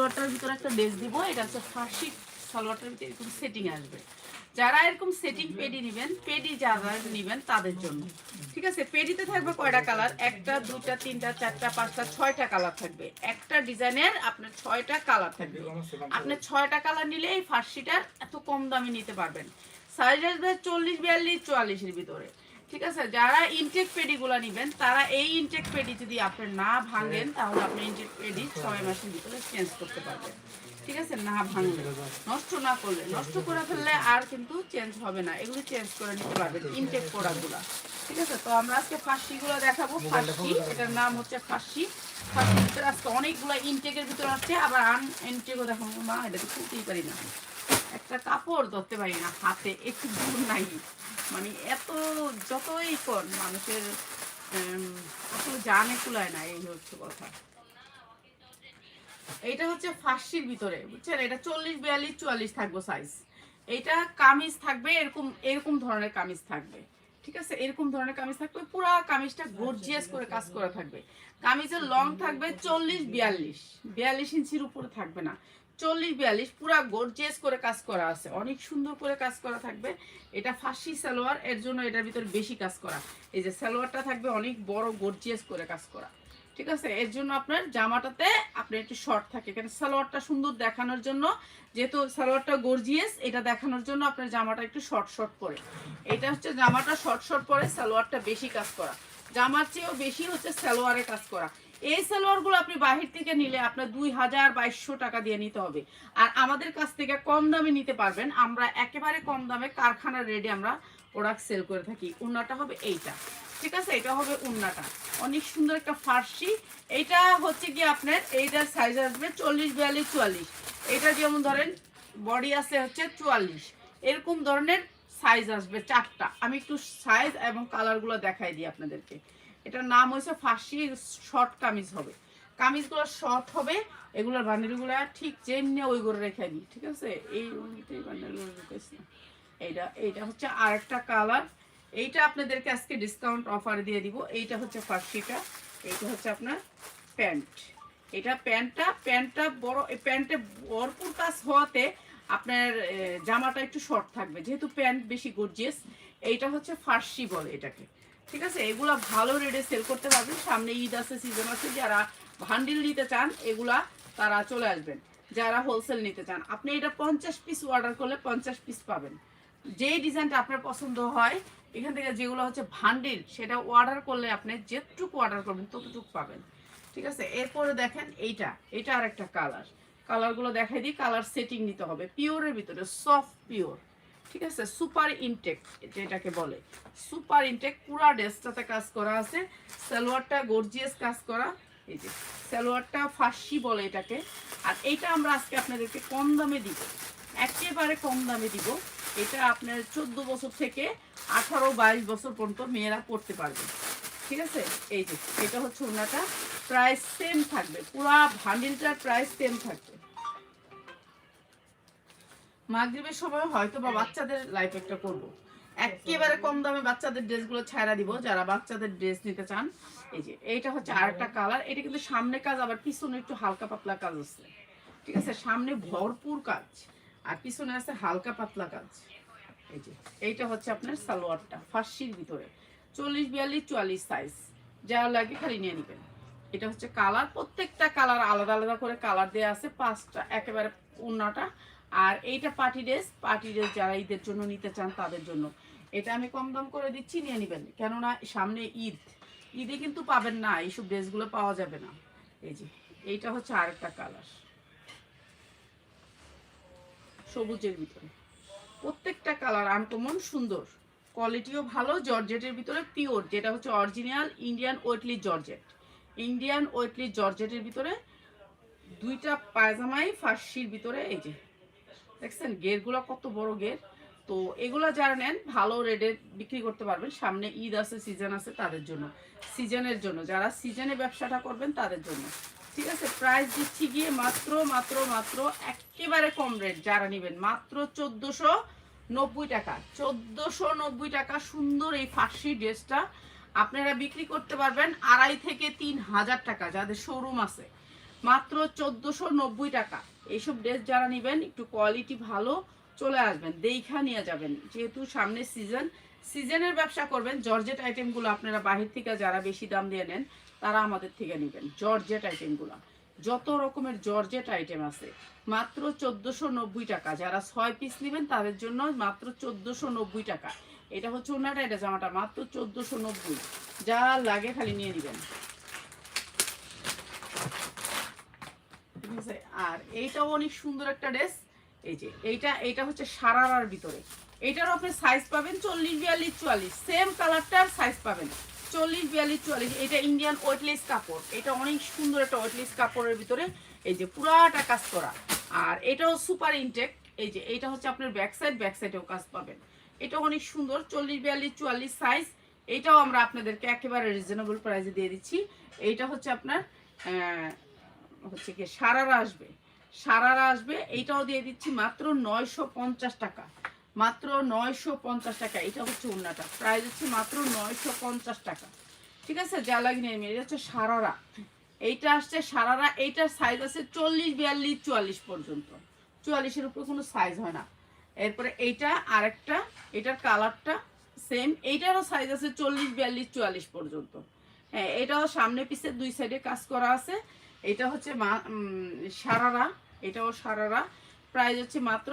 সালোয়ারটার ভিতরে একটা ড্রেস দিব, এটা হচ্ছে ফার্সি সালোয়ারটার ভিতরে এরকম সেটিং আসবে। যারা এরকম সেটিং পেডি নেবেন, পেডি যারা নেবেন তাদের জন্য। ঠিক আছে? পেডিতে থাকবে কয়টা কালার? একটা দুটা তিনটা, চারটা, পাঁচটা, ছয়টা কালার থাকবে। একটা ডিজাইনের আপনার ছয়টা কালার থাকবে। আপনি ছয়টা কালার নিলে এই ফার্সিটার এত কম দামে নিতে পারবেন। সাইজ আসবে চল্লিশ, বিয়াল্লিশ, চুয়াল্লিশের ভিতরে। ঠিক আছে? যারা ইনটেক পেডিগুলো নেবেন, তারা এই ইনটেক পেডি যদি আপনি না ভাঙেন, তাহলে আপনি ইনটেক পেডি ছয় মাসের ভিতরে চেঞ্জ করতে পারবেন। ঠিক আছে? না ভাঙলে। নষ্ট না করলে। নষ্ট করে ফেললে আর কিন্তু চেঞ্জ হবে না। এগুলো চেঞ্জ করে নিতে পারবেন ইনটেক প্রোডাক্টগুলো ঠিক আছে? তো আমরা আজকে ফার্সিগুলো দেখাবো। ফার্সি এটার নাম হচ্ছে ফাঁসি। ফার্সির ভিতরে আজকে অনেকগুলো ইনটেকের ভিতরে আসছে। আবার আন ইনটেকও দেখাবো। মা, এটা তো খুলতেই পারি না। একটা কাপড় ধরতে পারি না, হাতে একটু দূর নাই। মানে এত যতই কর, মানুষের আসলে জানে কুলায় না, এই হচ্ছে কথা। এইটা হচ্ছে ফার্সির ভিতরে, বুঝছেন? এটা চল্লিশ, বিয়াল্লিশ, চুয়াল্লিশ থাকব সাইজ এইটা কামিজ থাকবে, এরকম এরকম ধরনের কামিজ থাকবে। ঠিক আছে? এরকম ধরনের কামিজ থাকবে, পুরো কামিজটা গর্জিয়াস করে কাজ করা থাকবে। কামিজের লং থাকবে চল্লিশ, বিয়াল্লিশ। বিয়াল্লিশ ইঞ্চির উপরে থাকবে না। চল্লিশ বিয়াল্লিশ, পুরো গর্জিয়াস করে কাজ করা আছে। অনেক সুন্দর করে কাজ করা থাকবে। এটা ফাঁসি সালোয়ার, এর জন্য এটার ভিতরে বেশি কাজ করা। এই যে সালোয়ারটা থাকবে অনেক বড় গর্জিয়াস করে কাজ করা। ঠিক আছে? এর জন্য আপনার জামাটাতে আপনার একটু শর্ট থাকে। কারণ সালোয়ারটা সুন্দর দেখানোর জন্য, যেহেতু সালোয়ারটা গর্জিয়াস এটা দেখানোর জন্য আপনার জামাটা একটু শর্ট শর্ট পরে। এটা হচ্ছে জামাটা শর্ট শর্ট পরে সালোয়ারটা বেশি কাজ করা। জামার চেয়েও বেশি হচ্ছে সালোয়ারে কাজ করা। এই সালোয়ারগুলো আপনি বাহির থেকে নিলে আপনার দুই হাজার বাইশশো টাকা দিয়ে নিতে হবে। আর আমাদের কাছ থেকে কম দামে নিতে পারবেন। আমরা একেবারে কম দামে কারখানার রেডি আমরা প্রোডাক্ট সেল করে থাকি। উন্নাটা হবে এইটা। ঠিক আছে? এটা হবে উন্নাটা। অনেক সুন্দর একটা ফার্সি। এইটা হচ্ছে কি আপনার? এইটার সাইজ আসবে চল্লিশ বিয়াল্লিশ চুয়াল্লিশ। এটা যেমন ধরেন বডি আছে হচ্ছে চুয়াল্লিশ। এরকম ধরনের সাইজ আসবে চারটা। আমি একটু সাইজ এবং কালারগুলো দেখাই দিই আপনাদেরকে। এটার নাম হয়েছে ফার্সি শর্ট কামিজ হবে। কামিজগুলো শর্ট হবে, এগুলোর বান্ডেলগুলো ঠিক যেমনি ওই করে রেখে দিই, ঠিক আছে? এই বান্ডেলগুলো রেখেছি এইটা এইটা হচ্ছে আরেকটা কালার। এইটা আপনাদেরকে আজকে ডিসকাউন্ট অফার দিয়ে দিব। এইটা হচ্ছে ফার্সিটা এইটা হচ্ছে আপনার প্যান্ট। এটা প্যান্টটা প্যান্টটা বড়, এই প্যান্টে ভরপুর কাজ হওয়াতে আপনার জামাটা একটু শর্ট থাকবে। যেহেতু প্যান্ট বেশি গর্জিয়াস এইটা হচ্ছে ফার্সি বলে এটাকে। ঠিক আছে? এগুলা ভালো রেটে সেল করতে পারবেন। সামনে ঈদ আছে সিজন আছে, যারা ভান্ডিল নিতে চান, এগুলা তারা চলে আসবেন। যারা হোলসেল নিতে চান। আপনি এটা পঞ্চাশ পিস অর্ডার করলে পঞ্চাশ পিস পাবেন। যেই ডিজাইনটা আপনার পছন্দ হয়, এখান থেকে যেগুলো হচ্ছে ভান্ডিল সেটা অর্ডার করলে আপনি যেটুকু অর্ডার করবেন, ততটুকু পাবেন। ঠিক আছে? এরপরে দেখেন এইটা। এটা আর একটা কালার কালারগুলো দেখাই দিই। কালার সেটিং নিতে হবে। পিওরের ভিতরে সফট পিওর ঠিক আছে? সুপার ইনটেক যেটাকে বলে। সুপার ইনটেক পুরা ড্রেসটাতে কাজ করা আছে। সালোয়ারটা গর্জিয়াস কাজ করা। এই যে সালোয়ারটা ফার্সি বলে এটাকে। আর এইটা আমরা আজকে আপনাদেরকে কম দামে দিব। একেবারে কম দামে দিব। এটা আপনার চোদ্দ বছর থেকে আঠারো বাইশ বছর পর্যন্ত মেয়েরা পড়তে পারবে। ঠিক আছে? এই যে, এটা হচ্ছে ওনাটা। প্রাইস সেম থাকবে। পুরা ভান্ডিলটার প্রাইস সেম থাকবে। মাগরিবের সময় হয়তো বা বাচ্চাদের লাইফ একটা করব। একেবারে কম দামে বাচ্চাদের ড্রেসগুলো ছাড়া দিব যারা বাচ্চাদের ড্রেস নিতে চান। এই যে এইটা হচ্ছে আরেকটা কালার এটা কিন্তু সামনে কাজ আবার পিছনে একটু হালকা পাতলা কাজ আছে। ঠিক আছে? সামনে ভরপুর কাজ আর পিছনে আছে হালকা পাতলা কাজ। এই যে এইটা হচ্ছে আপনার সালোয়ারটা ফার্সির ভিতরে। চল্লিশ বিয়াল্লিশ চুয়াল্লিশ সাইজ যা লাগে খালি নিয়ে নেবেন। এটা হচ্ছে কালার, প্রত্যেকটা কালার আলাদা আলাদা করে কালার দেওয়া আছে, পাঁচটা, একেবারে উন্নাটা আর এইটা পার্টি ড্রেস পার্টি ড্রেস যারা ঈদের জন্য নিতে চান তাদের জন্য। এটা আমি কম দাম করে দিচ্ছি, নিয়ে নেবেন। কেননা সামনে ঈদ, ঈদে কিন্তু পাবেন না, এইসব ড্রেসগুলো পাওয়া যাবে না। এই যে, এইটা হচ্ছে আরেকটা কালার। সবুজের ভিতরে। প্রত্যেকটা কালার আনকমন সুন্দর। কোয়ালিটিও ভালো, জর্জেটের ভিতরে পিওর যেটা হচ্ছে original Indian weightless georgette Indian weightless জর্জেটের ভিতরে, দুইটা পায়জামাই ফার্সির ভিতরে, এই যে, দেখছেন গেরগুলো কত বড় গের তো এগুলো যারা নেন, ভালো রেটে বিক্রি করতে পারবেন। সামনে ঈদ আছে সিজন আছে, তাদের জন্য। সিজনের জন্য। যারা সিজনে ব্যবসাটা করবেন, তাদের জন্য। ঠিক আছে? প্রাইস দিচ্ছি গিয়ে মাত্র মাত্র মাত্র একেবারে কম রেট যারা নেবেন। মাত্র চোদ্দোশো নব্বই টাকা। চোদ্দোশো নব্বই টাকা সুন্দর এই ফার্সি ড্রেসটা। আপনারা বিক্রি করতে পারবেন আড়াই থেকে তিন হাজার টাকা, যাদের শোরুম আছে। মাত্র চোদ্দোশো নব্বই টাকা। এইসব ড্রেস যারা নেবেন, একটু কোয়ালিটি ভালো, চলে আসবেন। দেখা নিয়ে যাবেন, যেহেতু সামনে সিজন সিজনের ব্যবসা করবেন জর্জেট আইটেমগুলো আপনারা বাহির থেকে যারা বেশি দাম দিয়ে নেন, তারা আমাদের থেকে নেবেন। জর্জেট আইটেমগুলো যত রকমের জর্জেট আইটেম আছে, মাত্র চোদ্দোশো টাকা। যারা ছয় পিস নেবেন, তাদের জন্য মাত্র চোদ্দোশো টাকা। এটা হচ্ছে ওনাটা এটা জামাটা, মাত্র চোদ্দোশো নব্বই। যা লাগে খালি নিয়ে নেবেন। ঠিক আছে? আর এইটাও অনেক সুন্দর একটা ড্রেস। এই যে, এইটা এইটা হচ্ছে সারারার ভিতরে। এইটারও আপনি সাইজ পাবেন চল্লিশ, বিয়াল্লিশ, চুয়াল্লিশ। সেম কালারটার সাইজ পাবেন চল্লিশ, বিয়াল্লিশ, চুয়াল্লিশ। এটা ইন্ডিয়ান ওয়েটলেস কাপড়। এটা অনেক সুন্দর একটা ওয়েটলেস কাপড়ের ভিতরে। এই যে পুরাটা কাজ করা। আর এটাও সুপার ইনটেক এই যে এটা হচ্ছে আপনার ব্যাক সাইড ব্যাক সাইডেও কাজ পাবেন। এটা অনেক সুন্দর, চল্লিশ, বিয়াল্লিশ, চুয়াল্লিশ সাইজ এইটাও আমরা আপনাদেরকে একেবারে রিজনেবল প্রাইসে দিয়ে দিচ্ছি। এইটা হচ্ছে আপনার হচ্ছে কি, সারারা আসবে। সারারা আসবে, এইটাও দিয়ে দিচ্ছি মাত্র নয়শো পঞ্চাশ টাকা। মাত্র নয়শো পঞ্চাশ টাকা, এটা হচ্ছে উন্নাটা প্রাইস হচ্ছে মাত্র নয়শো পঞ্চাশ টাকা। ঠিক আছে? যা লাগে নিয়ে নিয়ে এটা হচ্ছে সারারা। এইটা আসছে সারারা, এইটার সাইজ আছে চল্লিশ, বিয়াল্লিশ, চুয়াল্লিশ পর্যন্ত। চুয়াল্লিশের উপর কোনো সাইজ হয় না। এরপরে এইটা আরেকটা, এটার কালারটা সেম এইটারও সাইজ আছে চল্লিশ, বিয়াল্লিশ, চুয়াল্লিশ পর্যন্ত। হ্যাঁ এটাও সামনে পিছে দুই সাইডে কাজ করা আছে। এটা হচ্ছে সারারা, এটাও সারারা। প্রাইস হচ্ছে মাত্র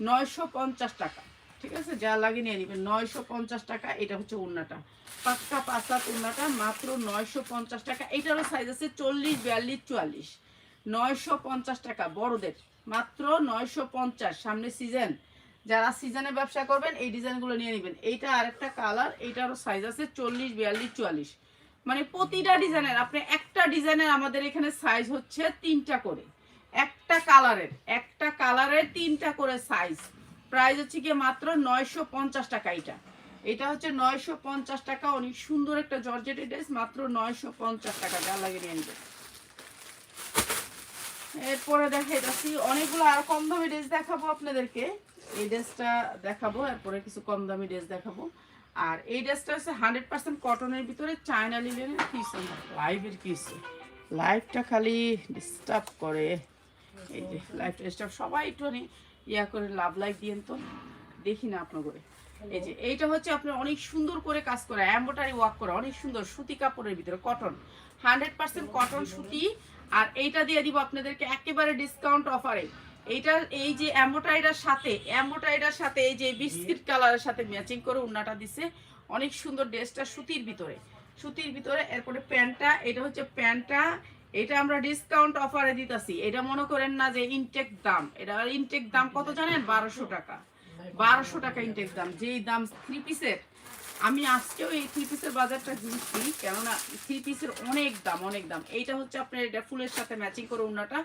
নয়শো পঞ্চাশ টাকা। ঠিক আছে? যা লাগে নিয়ে নেবেন। নয়শো পঞ্চাশ টাকা, এটা হচ্ছে উন্নাটা পাক্কা পাঁচাত উন্নাটা মাত্র নয়শো পঞ্চাশ টাকা। এটারও সাইজ আছে চল্লিশ, বিয়াল্লিশ, চুয়াল্লিশ। নয়শো পঞ্চাশ টাকা, বড়দের। মাত্র নয়শো পঞ্চাশ, সামনে সিজন যারা সিজনে ব্যবসা করবেন, এই ডিজাইনগুলো নিয়ে নেবেন। এইটা আরেকটা কালার এইটারও সাইজ আছে চল্লিশ, বিয়াল্লিশ, চুয়াল্লিশ। মানে প্রতিটা ডিজাইনের আপনি একটা ডিজাইনের আমাদের এখানে সাইজ হচ্ছে তিনটা করে। একটা কালারের একটা কালারের তিনটা করে সাইজ প্রাইস হচ্ছে গিয়ে মাত্র নয়শো পঞ্চাশ টাকা এটা এটা হচ্ছে নয়শো পঞ্চাশ টাকা, অনেক সুন্দর একটা জর্জেটের ড্রেস মাত্র নয়শো পঞ্চাশ টাকা। যা লাগে নিয়ে নেবেন। এরপরে দেখাইতেছি অনেকগুলো আর কম দামি ড্রেস দেখাবো আপনাদেরকে। এই ড্রেসটা দেখাবো এরপরে কিছু কম দামি ড্রেস দেখাবো। আর এই ড্রেসটা হচ্ছে হান্ড্রেড পার্সেন্ট কটনের ভিতরে চায়না লিলেনের কিছু লাইভের কিছু লাইভটা খালি ডিস্টার্ব করে। এই যে লাইভটা ডিস্টার্ব সবাই একটু ইয়া করে লাভ লাইভ দিয়েন তো দেখি না আপনার করে এই যে এইটা হচ্ছে আপনার অনেক সুন্দর করে কাজ করা এম্বোটারি ওয়ার্ক করা অনেক সুন্দর সুতি কাপড়ের ভিতরে কটন হান্ড্রেড পার্সেন্ট কটন সুতি আর এইটা দিয়ে দিব আপনাদেরকে একেবারে ডিসকাউন্ট অফারে এইটা এই যে অ্যাম্বোটাইডার সাথে অ্যাম্বোটাইডার সাথে এই যে বিস্কিট কালারের সাথে ম্যাচিং করে উন্নাটা দিছে। অনেক সুন্দর ড্রেসটা সুতির ভিতরে। সুতির ভিতরে এরপরে প্যান্টটা এটা হচ্ছে প্যান্টটা। এটা আমরা ডিসকাউন্ট অফারে দিতেছি। এটা মনে করেন না যে ইনটেক দাম। এটা ইনটেক দাম কত জানেন? বারোশো টাকা। বারোশো টাকা ইনটেক দাম। যেই দাম থ্রি পিসের আমি আজকেও এই থ্রি পিসের বাজারটা ঘুরছি কেননা থ্রি পিসের অনেক দাম অনেক দাম। এইটা হচ্ছে আপনার এটা ফুলের সাথে ম্যাচিং করে উন্নাটা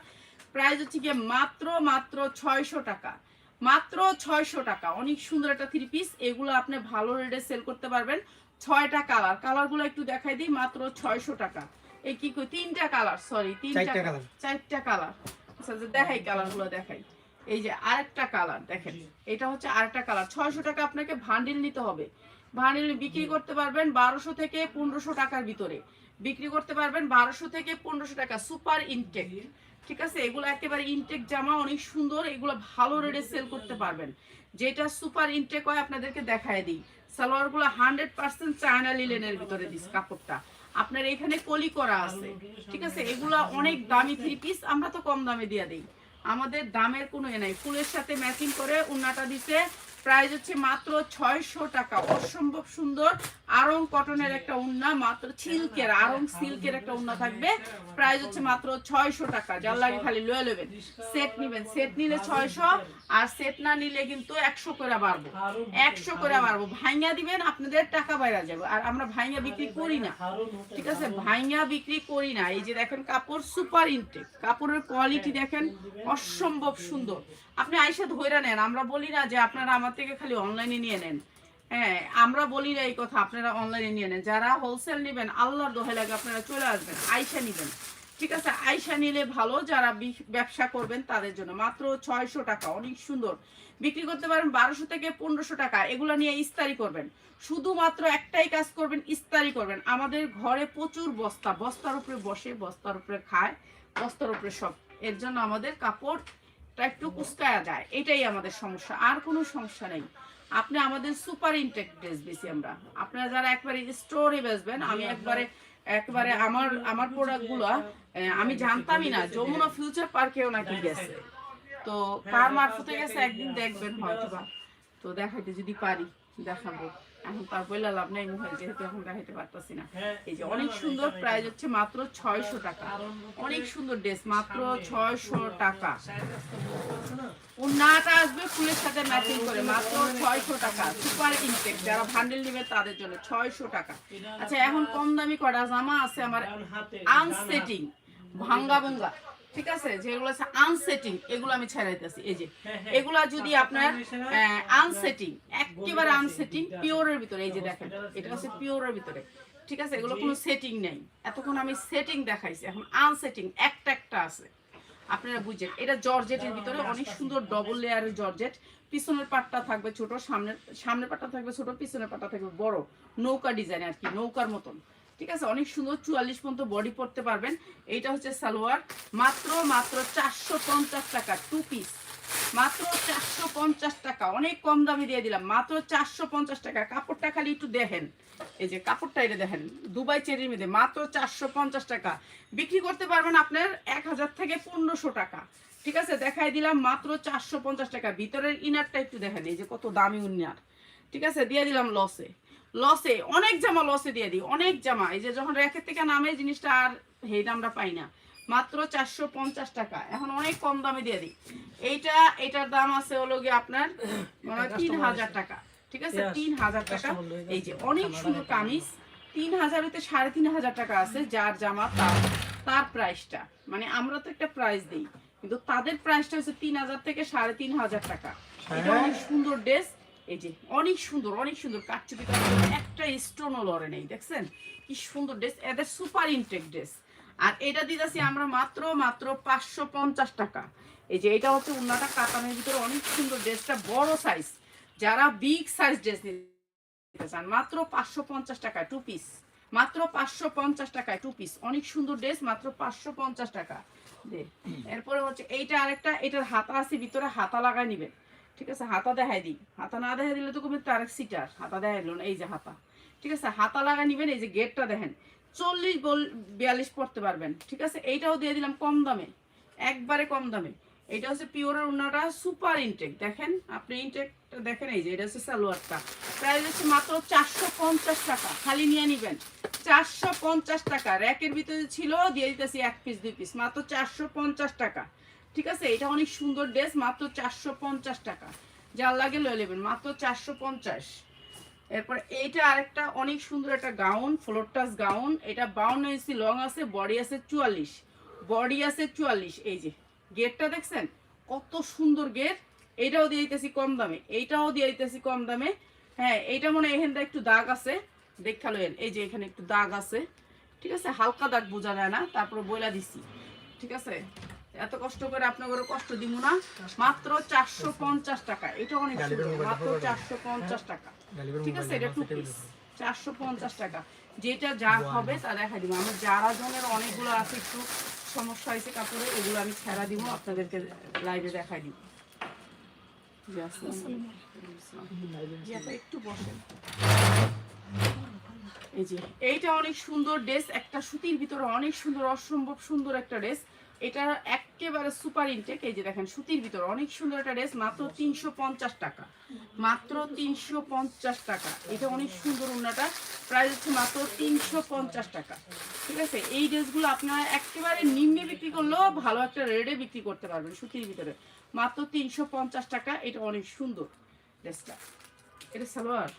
প্রাইস হচ্ছে গিয়ে মাত্র মাত্র ছয়শো টাকা। মাত্র ছয়শো টাকা। অনেক সুন্দর একটা থ্রি পিস এগুলো আপনি ভালো রেটে সেল করতে পারবেন। ছয়টা কালার কালারগুলো একটু দেখাই দিই মাত্র ছয়শো টাকা। এই কি কই? তিনটা কালার সরি তিনটা চারটা কালার আচ্ছা যে দেখাই কালারগুলো দেখাই। এই যে আরেকটা কালার দেখেন। এটা হচ্ছে আরেকটা কালার ছয়শো টাকা আপনাকে ভান্ডিল নিতে হবে। ভান্ডিল বিক্রি করতে পারবেন বারোশো থেকে পনেরোশো টাকার ভিতরে। বিক্রি করতে পারবেন বারোশো থেকে পনেরোশো টাকা, সুপার ইনটেক। ঠিক আছে? এগুলো একেবারে ইনটেক জামা, অনেক সুন্দর। এগুলো ভালো রেটে সেল করতে পারবেন। যেটা সুপার ইনটেক হয় আপনাদেরকে দেখায় দিই। সালোয়ারগুলো হান্ড্রেড পার্সেন্ট চায়না লিলেনের ভিতরে দিস কাপড়টা। আপনার এখানে কলি করা আছে। ঠিক আছে? এগুলো অনেক দামি থ্রি পিস আমরা তো কম দামে দিয়ে দিই। আমাদের দামের কোনো এ নাই। ফুলের সাথে ম্যাচিং করে উন্নাটা দিছে প্রাইস হচ্ছে মাত্র ছয়শো টাকা। অসম্ভব সুন্দর। আরং কটনের একটা উন্না, মাত্র সিল্কের আরং সিল্কের একটা উন্না থাকবে। প্রাইস হচ্ছে মাত্র ছয়শো টাকা। যার লাগে খালি লয়ে নেবেন সেট নিবেন। সেট নিলে ছয়শো, আর সেট না নিলে কিন্তু একশো করে বাড়বো। একশো করে বাড়বো। ভাইঙ্গা দিবেন, আপনাদের টাকা বাইরা যাবে। আর আমরা ভাইঙ্গা বিক্রি করি না। ঠিক আছে? ভাইঙ্গা বিক্রি করি না। এই যে দেখেন, কাপড় সুপার ইনটেক। কাপড়ের কোয়ালিটি দেখেন, অসম্ভব সুন্দর। আপনি আইসা ধইরা নেন। আমরা বলি না যে আপনারা আমার থেকে খালি অনলাইনে নিয়ে নেন। হ্যাঁ আমরা বলি না এই কথা, আপনারা অনলাইনে নিয়ে নেন। যারা হোলসেল নেবেন, আল্লাহর দোহাই লাগে আপনারা চলে আসবেন আইসা নিবেন। ঠিক আছে? আইসা নিলে ভালো, যারা ব্যবসা করবেন তাদের জন্য। মাত্র ছয়শো টাকা, অনেক সুন্দর। বিক্রি করতে পারেন বারোশো থেকে পনেরোশো টাকা। এগুলো নিয়ে ইস্তারি করবেন। শুধুমাত্র একটাই কাজ করবেন, ইস্তারি করবেন। আমাদের ঘরে প্রচুর বস্তা, বস্তার উপরে বসে, বস্তার উপরে খায়, বস্তার উপরে সব। এর জন্য আমাদের কাপড়টা একটু কুচকায়া যায়। এটাই আমাদের সমস্যা। আর কোনো সমস্যা নেই। আপনি আমাদের সুপার ইনটেক ড্রেস বেশি আমরা। আপনারা যারা একবারে স্টোরে বেচবেন আমি একবারে একবারে আমার আমার প্রোডাক্টগুলো আমি জানতামই না। যমুনা ফিউচার পার্কেও নাকি গেছে। তো কার মারফতে গেছে একদিন দেখবেন হয়তো বা তো দেখাইতে যদি পারি দেখাবো। এখন তার লাভ নেই মুখে যেহেতু এখন দেখাইতে পারতাছি না। এই যে অনেক সুন্দর প্রাইস হচ্ছে মাত্র ছয়শো টাকা। অনেক সুন্দর ড্রেস মাত্র ছয়শো টাকা। আসবে ফুলের সাথে ম্যাচিং করে মাত্র ছয়শো টাকা। সুপার ইনটেক যারা ভান্ডেল নিবে তাদের জন্য ছয়শো টাকা। আচ্ছা এখন কম দামি করা জামা আছে আমার আনসেটিং ভাঙ্গা ভঙ্গা ঠিক আছে? যেগুলো আছে আনসেটিং এগুলো আমি ছেড়াইতেছি এই যে এগুলা যদি আপনার আনসেটিং একেবারে আনসেটিং পিওরের ভিতরে এই যে দেখেন এটা হচ্ছে পিওরের ভিতরে। ঠিক আছে? এগুলো কোনো সেটিং নেই। এতক্ষণ আমি সেটিং দেখাইছি এখন আনসেটিং একটা একটা আছে। আপনারা বুঝছেন এটা জর্জেটের ভিতরে অনেক সুন্দর ডবল লেয়ারের জর্জেট। পিছনের পাটটা থাকবে ছোট সামনের সামনের পাটটা থাকবে ছোট পিছনের পাটটা থাকবে বড়। নৌকা ডিজাইন আর কি নৌকার মতন। ঠিক আছে? অনেক সুন্দর চুয়াল্লিশ পর্যন্ত বডি পরতে পারবেন। এইটা হচ্ছে সালোয়ার। মাত্র মাত্র চারশো পঞ্চাশ টাকা টু পিস মাত্র চারশো পঞ্চাশ টাকা। অনেক কম দামে দিয়ে দিলাম। মাত্র চারশো পঞ্চাশ টাকা। কাপড়টা খালি একটু দেখেন। এই যে কাপড়টা এটা দেখেন, দুবাই চেরির মধ্যে। মাত্র চারশো পঞ্চাশ টাকা। বিক্রি করতে পারবেন আপনার এক হাজার থেকে পনেরোশো টাকা। ঠিক আছে? দেখাই দিলাম মাত্র চারশো পঞ্চাশ টাকা। ভিতরের ইনারটা একটু দেখেন। এই যে কত দামি ইনার ঠিক আছে? দিয়ে দিলাম লসে লসে অনেক জামা লসে দিয়ে দিই অনেক জামা। এই যে যখন র্যাকের থেকে নামে জিনিসটা আর সেই দামটা পাই না। মাত্র চারশো পঞ্চাশ টাকা। এখন অনেক কম দামে দিয়ে দিই। এইটা এটার দাম আছে হলো গিয়ে আপনার তিন হাজার টাকা। ঠিক আছে? তিন হাজার টাকা। এই যে অনেক সুন্দর কামিজ। তিন হাজার হইতে সাড়ে তিন হাজার টাকা আছে যার জামা তার তার প্রাইসটা মানে আমরা তো একটা প্রাইস দিই। কিন্তু তাদের প্রাইসটা হচ্ছে তিন হাজার থেকে সাড়ে তিন হাজার টাকা। এটা অনেক সুন্দর ড্রেস এই যে অনেক সুন্দর অনেক সুন্দর কাটচুপি একটা স্টোনও লড়ে নেই, দেখছেন? কি সুন্দর ড্রেস এদের সুপার ইনটেক ড্রেস আর এটা দিতেছি আমরা মাত্র মাত্র পাঁচশো পঞ্চাশ টাকা। এই যে এটা হচ্ছে উন্নাটা কাতানের ভিতরে অনেক সুন্দর ড্রেসটা বড় সাইজ যারা বিগ সাইজ ড্রেস নিতে চান, মাত্র পাঁচশো পঞ্চাশ টাকায় টু পিস মাত্র পাঁচশো পঞ্চাশ টাকায় টু পিস অনেক সুন্দর ড্রেস মাত্র পাঁচশো পঞ্চাশ টাকা। এরপরে হচ্ছে এইটা আরেকটা, এটার হাতা আছে, ভিতরে হাতা লাগাই নিবেন। ঠিক আছে, হাতা দেখাই দিই। হাতা না দেখাই দিলে তো কমে তার সিটার। হাতা দেখাই দিল এই যে হাতা। ঠিক আছে, হাতা লাগা নিবেন, এই যে গেটটা দেখেন। চল্লিশ বল, বিয়াল্লিশ পড়তে পারবেন, ঠিক আছে? এইটাও দিয়ে দিলাম কম দামে, একবারে কম দামে। এটা হচ্ছে পিওরের উন্নাটা সুপার ইনটেক, দেখেন? আপনি ইনটেকটা দেখেন, এই যে, এটা হচ্ছে সালোয়ারটা। প্রাইস হচ্ছে মাত্র চারশো পঞ্চাশ টাকা, খালি নিয়ে নিবেন। চারশো পঞ্চাশ টাকা, র্যাকের ভিতরে ছিল, দিয়ে দিতেছি এক পিস দুই পিস মাত্র চারশো পঞ্চাশ টাকা। ঠিক আছে? এটা অনেক সুন্দর ড্রেস, মাত্র চারশো পঞ্চাশ টাকা। যার লাগে লয়ে নেবেন, মাত্র চারশো পঞ্চাশ। এরপর এইটা আরেকটা অনেক সুন্দর একটা গাউন ফ্লোর টাচ গাউন। এটা বাউন্ন ইঞ্চি লং আছে বডি আছে চুয়াল্লিশ। বডি আছে চুয়াল্লিশ। এই যে, গেটটা দেখছেন? কত সুন্দর গেট। এইটাও দিয়ে দিতেছি কম দামে। এইটাও দিয়ে দিতেছি কম দামে। হ্যাঁ এইটা মনে হয় এখানটা একটু দাগ আছে। দেখাল এই যে, এখানে একটু দাগ আছে। ঠিক আছে? হালকা দাগ বোঝা যায় না। তারপরে বইলা দিছি। ঠিক আছে? এত কষ্ট করে আপনাদের কষ্ট দিব না। মাত্র চারশো পঞ্চাশ টাকা। এটা অনেক মাত্র চারশো পঞ্চাশ টাকা। ঠিক আছে এটা টু পিস চারশো পঞ্চাশ টাকা। যেটা যা হবে তা দেখা দিব। আমার যারা জনের অনেকগুলো আছে একটু সমস্যা হয়েছে কাপড়ে এগুলো আমি ছেড়া দিব আপনাদেরকে লাইভে দেখাই দিব। একটু বসেন। এই যে এইটা অনেক সুন্দর ড্রেস একটা সুতির ভিতরে অনেক সুন্দর অসম্ভব সুন্দর একটা ড্রেস এটা একেবারে সুপার ইনটেক এই যে দেখেন সুতির ভিতরে অনেক সুন্দর একটা ড্রেস মাত্র তিনশো পঞ্চাশ টাকা। মাত্র তিনশো পঞ্চাশ টাকা। এটা অনেক সুন্দর উন্নাটা প্রাইস হচ্ছে মাত্র তিনশো পঞ্চাশ টাকা। ঠিক আছে? এই ড্রেসগুলো আপনারা একেবারে নিম্নে বিক্রি করলেও ভালো একটা রেটে বিক্রি করতে পারবেন সুতির ভিতরে। মাত্র তিনশো পঞ্চাশ টাকা এটা অনেক সুন্দর ড্রেসটা এটা সালোয়ার?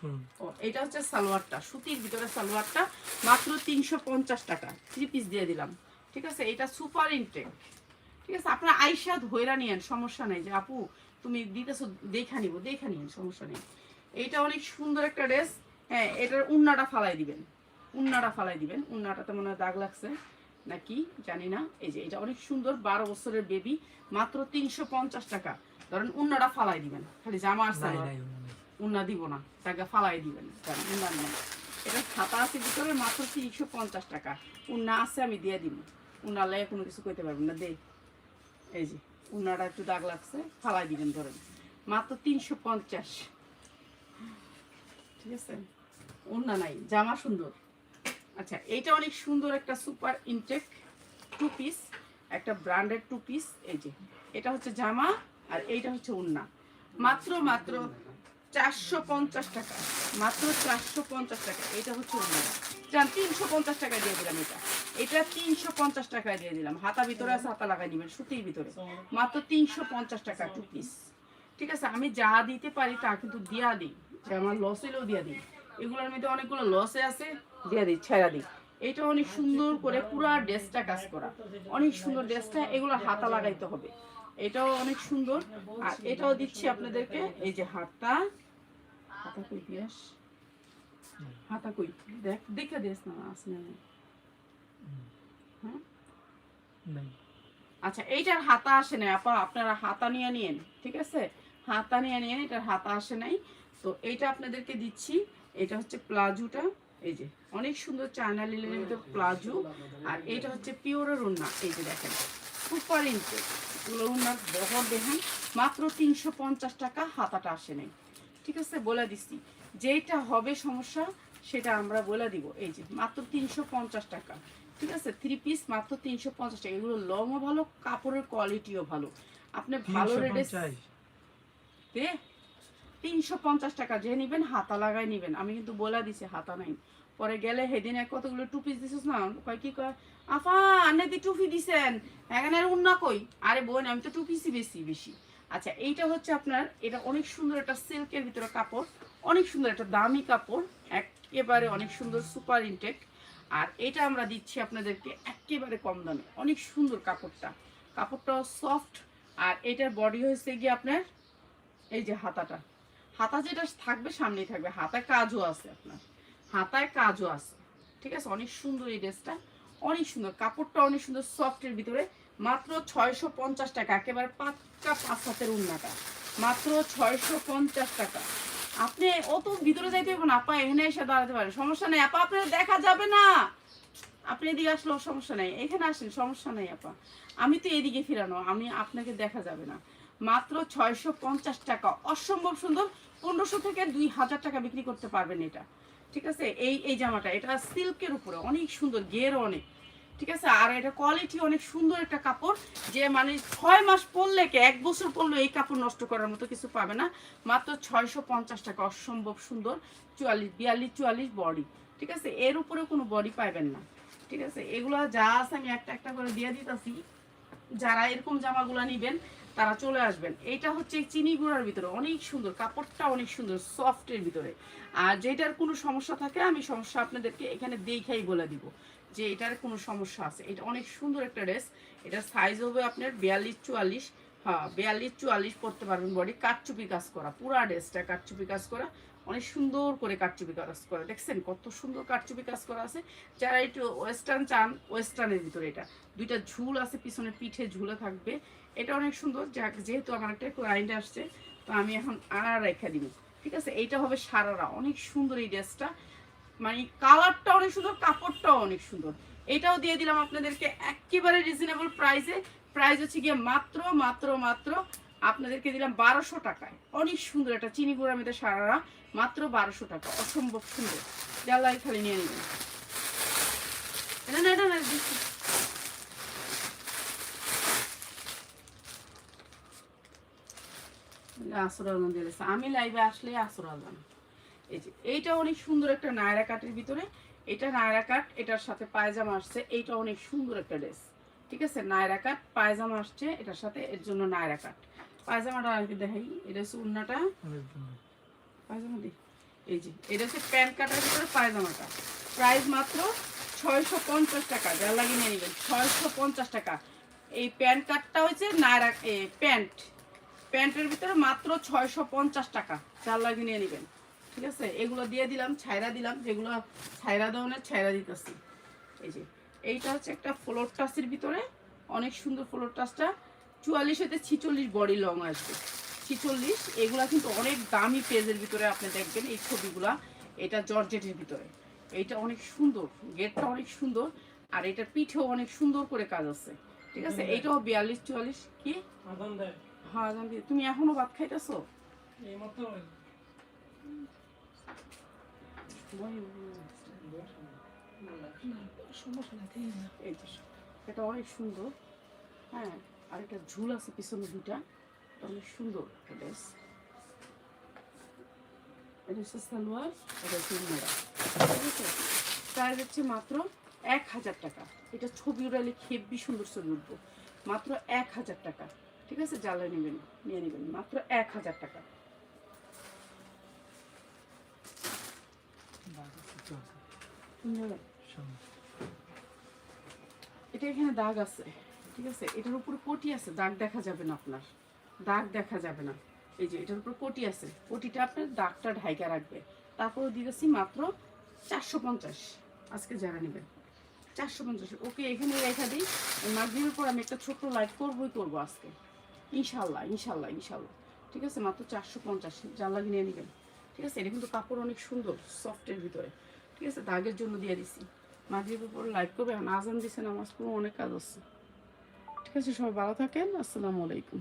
ও এটা হচ্ছে সালোয়ারটা সুতির ভিতরে সালোয়ারটা মাত্র তিনশো পঞ্চাশ টাকা। থ্রি পিস দিয়ে দিলাম। ঠিক আছে? এটা সুপার ইনটেক ঠিক আছে? আপনার আইসা ধৈরা নিয়েন সমস্যা নেই। যে আপু তুমি দিতেছো দেখা নিব দেখা নিয়েন সমস্যা নেই। এইটা অনেক সুন্দর একটা ড্রেস হ্যাঁ এটার উন্নাটা ফালাই দিবেন। উন্নাটা ফালাই দিবেন। উন্নাটাতে মনে হয় দাগ লাগছে। নাকি? জানি না। এই যে এটা অনেক সুন্দর বারো বছরের বেবি মাত্র তিনশো পঞ্চাশ টাকা। ধরেন উন্নাটা ফালাই দিবেন। খালি জামা আর উন্না দিব না। তাকে ফালাই দিবেন। নেই এটা খাতা আছে ভিতরে মাত্র তিনশো পঞ্চাশ টাকা। উন্না আছে আমি দিয়ে দিব। উনার লাগে কোনো কিছু কইতে পারবেন না, দে। এই যে, উনারা একটু দাগ লাগছে, ফালাই দিবেন ধরেন। মাত্র তিনশো পঞ্চাশ। ঠিক আছে? উন্না নাই, জামা সুন্দর। আচ্ছা এইটা অনেক সুন্দর একটা সুপার ইনটেক টু পিস একটা ব্র্যান্ডেড টু পিস এই যে। এটা হচ্ছে জামা আর এইটা হচ্ছে উন্না মাত্র মাত্র চারশো পঞ্চাশ টাকা। মাত্র চারশো পঞ্চাশ টাকা। এটা হচ্ছে টাকা এটা। তিনশো পঞ্চাশ হাতা ভিতরে তিনশো পঞ্চাশ টাকা আমি যা দিতে পারি তা কিন্তু দিয়া দিই। আমার লস হইলেও দিয়া দিই। এগুলোর মধ্যে অনেকগুলো লসে আছে, দিয়া দিই, ছেড়া দিই। এটা অনেক সুন্দর করে পুরা ড্রেসটা কাজ করা। অনেক সুন্দর ড্রেসটা, এগুলো হাতা লাগাইতে হবে। এটাও অনেক সুন্দর। আর এটাও দিচ্ছি আপনাদেরকে, এই যে হাতা। হাতা কই দিয়াস হাতা কই দেখ দেখে দিস না হ্যাঁ? আচ্ছা এইটার হাতা আসে আপা আপনারা হাতা নিয়ে নিয়েন ঠিক আছে? হাতা নিয়ে নিয়েন এটার হাতা আসে নাই। তো এইটা আপনাদেরকে দিচ্ছি এটা হচ্ছে প্লাজোটা এই যে অনেক সুন্দর চায়না লিলের ভিতর প্লাজো আর এইটা হচ্ছে পিওরের উন্না এই যে দেখেন সুপার উন্নার বহর দেখেন মাত্র তিনশো পঞ্চাশ টাকা হাতাটা আসে নাই। ঠিক আছে বলে দিচ্ছি যেটা হবে সমস্যা সেটা আমরা বলে দিব। এই যে মাত্র তিনশো পঞ্চাশ টাকা ঠিক আছে? থ্রি পিস মাত্র তিনশো পঞ্চাশ টাকা। এগুলো লংও ভালো কাপড়ের কোয়ালিটিও ভালো। আপনি ভালো রেটে তিনশো পঞ্চাশ। টাকা যে নিবেন হাতা লাগাই নিবেন। আমি কিন্তু বলে দিছি হাতা নাই। পরে গেলে সেদিন এক কতগুলো টুপি দিছিস না? কয় কি কয়? আফা আনে দি টুপি দিছেন। এখানে উন্না কই? আরে বোন আমি তো টুপিছি বেশি বেশি। আচ্ছা এইটা হচ্ছে আপনার, এটা অনেক সুন্দর একটা সিল্কের ভিতরে কাপড়, অনেক সুন্দর একটা দামি কাপড়, একেবারে অনেক সুন্দর সুপার ইনটেক। আর এটা আমরা দিচ্ছি আপনাদেরকে একেবারে কম দামে, অনেক সুন্দর কাপড়টা। কাপড়টাও সফট, আর এটার বডি হয়েছে গিয়ে আপনার, এই যে হাতাটা। হাতা যেটা থাকবে, সামনেই থাকবে। হাতায় কাজও আছে আপনার। হাতায় কাজও আছে। ঠিক আছে? অনেক সুন্দর এই ড্রেসটা, অনেক সুন্দর। কাপড়টা অনেক সুন্দর সফটের ভিতরে মাত্র ছয়শো পঞ্চাশ টাকা, একেবারে পাক্কা পাঁচ হাতের উন্নাটা। মাত্র ছয়শো পঞ্চাশ টাকা। আপনি অত ভিতরে যাইতে হবে না, আপা এখানে এসে দাঁড়াতে পারেন, সমস্যা নেই। আপা, আপনার দেখা যাবে না। আপনি এদিকে আসলেও সমস্যা নেই। এখানে আসেন, সমস্যা নেই, আপা। আমি তো এদিকে ফিরানো, আমি আপনাকে দেখা যাবে না। মাত্র ছয়শো পঞ্চাশ টাকা, অসম্ভব সুন্দর। পনেরোশো থেকে দুই হাজার টাকা বিক্রি করতে পারবেন এটা। ঠিক আছে? এই এই জামাটা, এটা সিল্কের উপরে, অনেক সুন্দর, গেরও অনেক। ঠিক আছে? আর এটা কোয়ালিটি অনেক সুন্দর একটা কাপড়, যে মানে ছয় মাস পরলে কে এক বছর পরলে এই কাপড় নষ্ট করার মতো কিছু পাবে না। মাত্র ছয়শো পঞ্চাশ টাকা, অসম্ভব সুন্দর। চুয়াল্লিশ, বিয়াল্লিশ, চুয়াল্লিশ বডি ঠিক আছে? এর উপরে কোনো বডি পাইবেন না, ঠিক আছে? এগুলো যা আছে আমি একটা একটা করে দিয়ে দিতেছি। যারা এরকম জামাগুলো নিবেন, তারা চলে আসবেন। এইটা হচ্ছে চিনি গুঁড়ার ভিতরে। অনেক সুন্দর, কাপড়টা অনেক সুন্দর সফটের ভিতরে। আর যেটার কোনো সমস্যা থাকে, আমি সমস্যা আপনাদেরকে এখানে দেখাই বলে দিব। যে এটার কোনো সমস্যা আছে। এটা অনেক সুন্দর একটা ড্রেস। এটার সাইজ হবে আপনার বিয়াল্লিশ চুয়াল্লিশ হ্যাঁ বিয়াল্লিশ চুয়াল্লিশ পরতে পারবেন বডি কাটচুপি কাজ করা। পুরা ড্রেসটা কাটচুপি কাজ করা। অনেক সুন্দর করে কাটচুপি কাজ করা। দেখছেন কত সুন্দর কাটচুপি কাজ করা আছে। যারা একটু ওয়েস্টার্ন চান ওয়েস্টার্নের ভিতরে এটা। দুইটা ঝুল আছে, পিছনে পিঠে ঝুলে থাকবে। এটা অনেক সুন্দর। যাক, যেহেতু আমার একটা ক্লায়েন্ট আসছে, তো আমি এখন আর রেখে দিব। ঠিক আছে? এইটা হবে সারারা। অনেক সুন্দর এই ড্রেসটা। মানে কালারটা অনেক সুন্দর, কাপড়টাও অনেক সুন্দর। এটাও দিয়ে দিলাম আপনাদেরকে একেবারে রিজনেবল প্রাইসে প্রাইস হচ্ছে গিয়ে মাত্র মাত্র মাত্র আপনাদেরকে দিলাম বারোশো টাকায়। অনেক সুন্দর একটা চিনি গুঁড়ার মধ্যে সারারা, মাত্র বারোশো টাকা। অসম্ভব সুন্দর। জ্বালাই খালি নিয়ে নেবেন। না আসর দিয়ে দিয়েছে। আমি লাইভে আসলে আসর আজান এই যে এইটা অনেক সুন্দর একটা নায়রা কাটের ভিতরে। এটা নায়রা কাট এটার সাথে পায়জামা আসছে। এইটা অনেক সুন্দর একটা ড্রেস। ঠিক আছে? নায়রা কাট পায়জামা আসছে এটার সাথে এর জন্য নায়রা কাট পায়জামাটা আর কি দেখাই। এটা হচ্ছে উন্নাটা। পায়জামা দি। এই যে এটা হচ্ছে প্যান্ট কাটার ভিতরে পায়জামাটা। প্রাইস মাত্র ছয়শো পঞ্চাশ টাকা। যার লাগিয়ে নিয়ে নেবেন ছয়শো পঞ্চাশ টাকা। এই প্যান্ট কাটটা হচ্ছে নায়রা প্যান্ট। প্যান্টের ভিতরে মাত্র ছয়শো পঞ্চাশ টাকা। যার লাগিয়ে নিয়ে নেবেন। ঠিক আছে? এগুলো দিয়ে দিলাম ছায়রা দিলাম যেগুলো ছায়রা দেওয়ানের ছায়রা দিতেছি। এই যে এইটা হচ্ছে একটা ফ্লোর টাচের ভিতরে অনেক সুন্দর ফ্লোর টাচটা চুয়াল্লিশ হতে ছিচল্লিশ বডি লং আসবে। ছিচল্লিশ এগুলা কিন্তু অনেক দামি পেজের ভিতরে আপনি দেখবেন এই ছবিগুলা এটা জর্জেটের ভিতরে। এইটা অনেক সুন্দর গেটটা অনেক সুন্দর আর এটা পিঠেও অনেক সুন্দর করে কাজ আছে। ঠিক আছে? এইটাও বিয়াল্লিশ চুয়াল্লিশ কি? হ্যাঁ তুমি এখনও ভাত খাইতেছো এই মতো সমস্যা নাই এই যে এটা অনেক সুন্দর। হ্যাঁ আর এটা ঝুল আছে পিছনে দুটা অনেক সুন্দর একটা ড্রেস হচ্ছে সালোয়ার, এটা হচ্ছে ঠিক আছে? প্রাইস হচ্ছে মাত্র এক হাজার টাকা। এটা ছবি উড়ালে খেববি সুন্দর ছবি উঠবো। মাত্র এক হাজার টাকা। ঠিক আছে? জ্বালা নেবেন, নিয়ে নেবেন। মাত্র এক হাজার টাকা নেবেন এটা এখানে দাগ আছে ঠিক আছে? এটার উপরে কোটি আছে দাগ দেখা যাবে না আপনার। দাগ দেখা যাবে না। এই যে এটার উপর কোটি আছে। কোটিটা আপনার দাগটা ঢাইকা রাখবে। তারপরে দিয়েছি মাত্র চারশো পঞ্চাশ। আজকে যারা নেবেন চারশো পঞ্চাশ। ওকে এখানে রেখা দিই। মাগরীবের পর আমি একটা ছোট্ট লাইভ করবোই করব আজকে। ইনশাল্লাহ ইনশাল্লাহ ইনশাল্লাহ ঠিক আছে? মাত্র চারশো পঞ্চাশ। জ্বালা নিয়ে নেবেন। ঠিক আছে? এটা কিন্তু কাপড় অনেক সুন্দর সফটের ভিতরে। ঠিক আছে, দাগের জন্য দিয়ে দিছি। মাঝির উপর লাইভ করবে আজান দিছে, নামাজ পড়ব অনেক কাজ আছে। ঠিক আছে, সবাই ভালো থাকেন, আসসালামু আলাইকুম।